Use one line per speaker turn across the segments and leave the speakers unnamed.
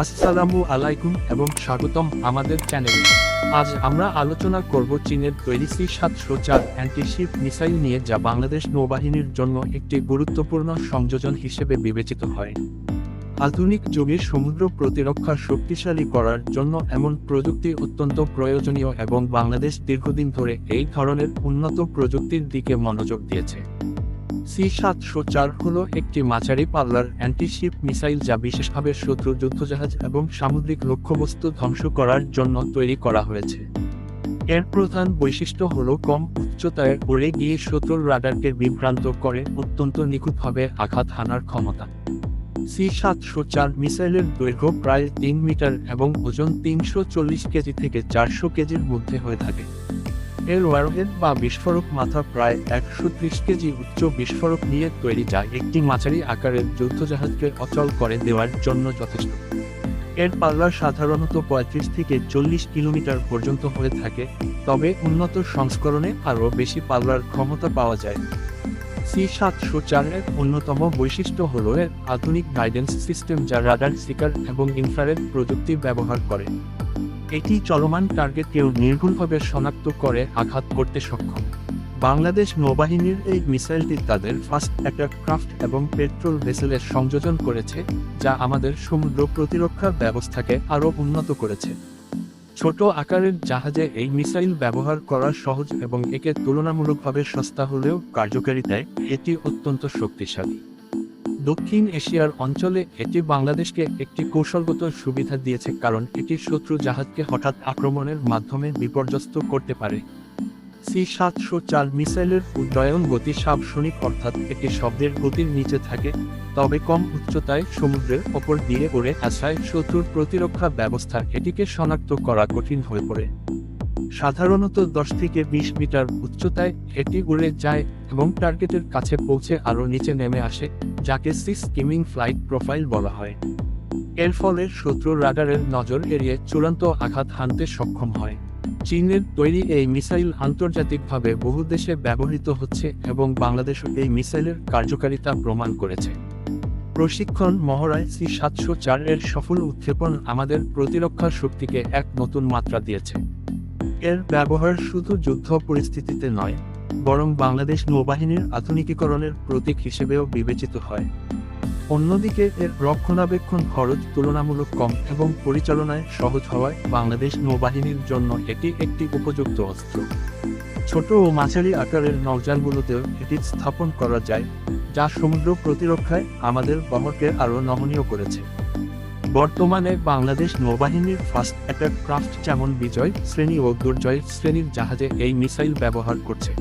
আসসালামু আলাইকুম এবং স্বাগতম আমাদের চ্যানেলে। আজ আমরা আলোচনা করব চীনের তৈরি সি সাতশো চার অ্যান্টিশিপ মিসাইল নিয়ে, যা বাংলাদেশ নৌবাহিনীর জন্য একটি গুরুত্বপূর্ণ সংযোজন হিসেবে বিবেচিত হয়। আধুনিক যুগে সমুদ্র প্রতিরক্ষা শক্তিশালী করার জন্য এমন প্রযুক্তি অত্যন্ত প্রয়োজনীয় এবং বাংলাদেশ দীর্ঘদিন ধরে এই ধরনের উন্নত প্রযুক্তির দিকে মনোযোগ দিয়েছে। সি সাতশো চার হল একটি মাঝারি পাল্লার অ্যান্টিশিপ মিসাইল যা বিশেষভাবে শত্রু, যুদ্ধজাহাজ এবং সামুদ্রিক লক্ষ্যবস্তু ধ্বংস করার জন্য তৈরি করা হয়েছে। এর প্রধান বৈশিষ্ট্য হল কম উচ্চতায় উড়ে গিয়ে শত্রুর রাডারকে বিভ্রান্ত করে অত্যন্ত নিখুঁতভাবে আঘাত হানার ক্ষমতা। সি সাতশো চার মিসাইলের দৈর্ঘ্য প্রায় তিন মিটার এবং ওজন তিনশো চল্লিশ কেজি থেকে চারশো কেজির মধ্যে হয়ে থাকে। এর ওয়ারহেড বা বিস্ফোরক মাথা প্রায় একশো ত্রিশ কেজি উচ্চ বিস্ফোরক নিয়ে তৈরি, যা একটি মাঝারি আকারের যুদ্ধজাহাজকে অচল করে দেওয়ার জন্য যথেষ্ট। এর পাল্লা সাধারণত পঁয়ত্রিশ থেকে চল্লিশ কিলোমিটার পর্যন্ত হয়ে থাকে, তবে উন্নত সংস্করণে আরও বেশি পাল্লার ক্ষমতা পাওয়া যায়। সি সাতশো চারের অন্যতম বৈশিষ্ট্য হল এর আধুনিক গাইডেন্স সিস্টেম, যা রাডার, সিকার এবং ইনফ্রারেড প্রযুক্তি ব্যবহার করে। এটি চলমান টার্গেটকেও নির্ভুলভাবে শনাক্ত করে আঘাত করতে সক্ষম। বাংলাদেশ নৌবাহিনীর এই মিসাইলটি তাদের ফার্স্ট অ্যাটাক ক্রাফট এবং পেট্রোল ভেসেলের সংযোজন করেছে, যা আমাদের সমুদ্র প্রতিরক্ষা ব্যবস্থাকে আরও উন্নত করেছে। ছোট আকারের জাহাজে এই মিসাইল ব্যবহার করা সহজ এবং একে তুলনামূলকভাবে সস্তা হলেও কার্যকারিতায় এটি অত্যন্ত শক্তিশালী। দক্ষিণ এশিয়ার অঞ্চলে এটি বাংলাদেশকে একটি কৌশলগত সুবিধা দিয়েছে কারণ এটি শত্রু জাহাজকে হঠাৎ আক্রমণের মাধ্যমে বিপর্যস্ত করতে পারে। সি সাতশো চার মিসাইলের উড্ডয়ন গতি সাবসনিক অর্থাৎ এটি শব্দের গতির নিচে থাকে, তবে কম উচ্চতায় সমুদ্রের ওপর দিয়ে উড়ে আসায় শত্রুর প্রতিরক্ষা ব্যবস্থা এটিকে শনাক্ত করা কঠিন হয়ে পড়ে। সাধারণত দশ থেকে বিশ মিটার উচ্চতায় এটি উড়ে যায় এবং টার্গেটের কাছে পৌঁছে আরও নিচে নেমে আসে, যাকে সি স্কিমিং ফ্লাইট প্রোফাইল বলা হয়। এর ফলে শত্রুর রাডারের নজর এড়িয়ে চূড়ান্ত আঘাত হানতে সক্ষম হয়। চীনের তৈরি এই মিসাইল আন্তর্জাতিকভাবে বহু দেশে ব্যবহৃত হচ্ছে এবং বাংলাদেশও এই মিসাইলের কার্যকারিতা প্রমাণ করেছে। প্রশিক্ষণ মহড়ায় সি সাতশো চার এর সফল উৎক্ষেপণ আমাদের প্রতিরক্ষা শক্তিকে এক নতুন মাত্রা দিয়েছে। এর ব্যবহার শুধু যুদ্ধ পরিস্থিতিতে নয়, বরং বাংলাদেশ নৌবাহিনীর আধুনিকীকরণের প্রতীক হিসেবেও বিবেচিত হয়। অন্যদিকে, এর রক্ষণাবেক্ষণ খরচ তুলনামূলক কম এবং পরিচালনায় সহজ হওয়ায় বাংলাদেশ নৌবাহিনীর জন্য এটি একটি উপযুক্ত অস্ত্র। ছোট ও মাঝারি আকারের নৌযানগুলোতেও এটি স্থাপন করা যায়, যা সমুদ্র প্রতিরক্ষায় আমাদের বহরকে আরও নমনীয় করেছে। বর্তমানে বাংলাদেশ নৌবাহিনীর ফার্স্ট অ্যাটাক ক্রাফট যেমন বিজয় শ্রেণি ও দুর্জয় শ্রেণির জাহাজে এই মিসাইল ব্যবহার করছে।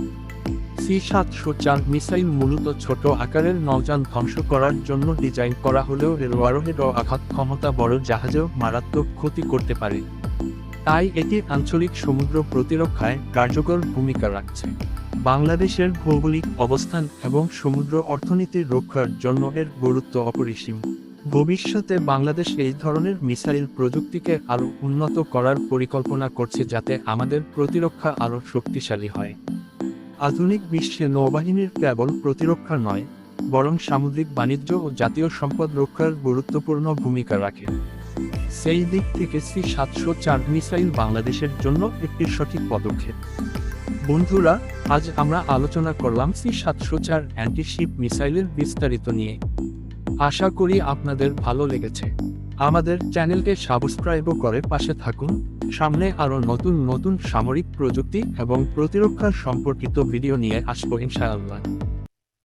সি সাতশো চার মিসাইল মূলত ছোট আকারের নৌযান ধ্বংস করার জন্য ডিজাইন করা হলেও ও আঘাত ক্ষমতা বড় জাহাজেও মারাত্মক ক্ষতি করতে পারে। তাই এটি আঞ্চলিক সমুদ্র প্রতিরক্ষায় কার্যকর ভূমিকা রাখছে। বাংলাদেশের ভৌগোলিক অবস্থান এবং সমুদ্র অর্থনীতির রক্ষার জন্য এর গুরুত্ব অপরিসীম। ভবিষ্যতে বাংলাদেশ এই ধরনের মিসাইল প্রযুক্তিকে আরও উন্নত করার পরিকল্পনা করছে যাতে আমাদের প্রতিরক্ষা আরও শক্তিশালী হয়। আধুনিক বিশ্বে নৌবাহিনীর কেবল প্রতিরক্ষা নয়, বরং সামুদ্রিক বাণিজ্য ও জাতীয় সম্পদ রক্ষার গুরুত্বপূর্ণ ভূমিকা রাখে। সেই দিক থেকে সি সাতশো চার মিসাইল বাংলাদেশের জন্য একটি সঠিক পদক্ষেপ। বন্ধুরা, আজ আমরা আলোচনা করলাম সি সাতশো চার অ্যান্টিশিপ মিসাইলের বিস্তারিত নিয়ে। আশা করি আপনাদের ভালো লেগেছে। আমাদের চ্যানেলকে সাবস্ক্রাইবও করে পাশে থাকুন। সামনে আরও নতুন নতুন সামরিক প্রযুক্তি এবং প্রতিরক্ষা সম্পর্কিত ভিডিও নিয়ে আসব ইনশাআল্লাহ।